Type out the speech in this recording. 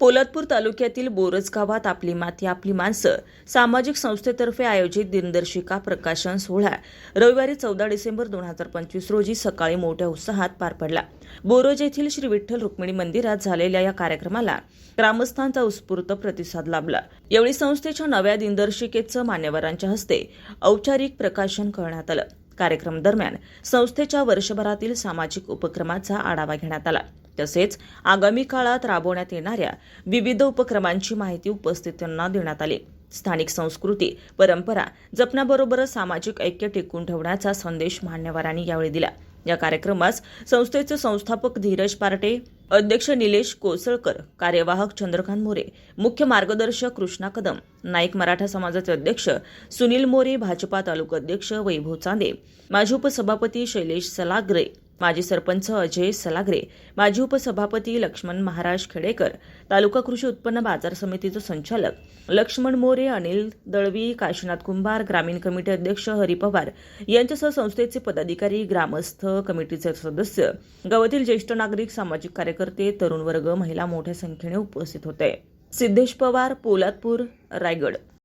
पोलादपूर तालुक्यातील बोरज गावात आपली माती आपली माणसं. सामाजिक संस्थेतर्फे आयोजित दिनदर्शिका प्रकाशन सोहळा रविवारी चौदा डिसेंबर दोन हजार पंचवीस रोजी सकाळी मोठ्या उत्साहात पार पडला. बोरज येथील श्री विठ्ठल रुक्मिणी मंदिरात झालेल्या या कार्यक्रमाला ग्रामस्थांचा उत्स्फूर्त प्रतिसाद लाभला. यावेळी संस्थेच्या नव्या दिनदर्शिकेचं मान्यवरांच्या हस्ते औपचारिक प्रकाशन करण्यात आलं. कार्यक्रम दरम्यान संस्थेच्या वर्षभरातील सामाजिक उपक्रमाचा आढावा घेण्यात आला. तसेच आगामी काळात राबवण्यात येणाऱ्या विविध उपक्रमांची माहिती उपस्थितांना देण्यात आली. स्थानिक संस्कृती परंपरा जपण्याबरोबरच सामाजिक ऐक्य टिकून ठेवण्याचा संदेश मान्यवरांनी यावेळी दिला. या कार्यक्रमास संस्थेचे संस्थापक धीरज पार्टे अध्यक्ष निलेश कोसळकर कार्यवाहक चंद्रकांत मोरे मुख्य मार्गदर्शक कृष्णा कदम नाईक मराठा समाजाचे अध्यक्ष सुनील मोरे भाजपा तालुका अध्यक्ष वैभव चांदे माजी उपसभापती शैलेश सलाग्रे माजी सरपंच अजय सलाग्रे माजी उपसभापती लक्ष्मण महाराज खेडेकर तालुका कृषी उत्पन्न बाजार समितीचे संचालक लक्ष्मण मोरे अनिल दळवी काशीनाथ कुंभार ग्रामीण कमिटी अध्यक्ष हरी पवार यांच्यासह संस्थेचे पदाधिकारी ग्रामस्थ कमिटीचे सदस्य गावातील ज्येष्ठ नागरिक सामाजिक कार्यकर्ते तरुण वर्ग महिला मोठ्या संख्येने उपस्थित होते. सिद्धेश पवार पोलादपूर रायगड.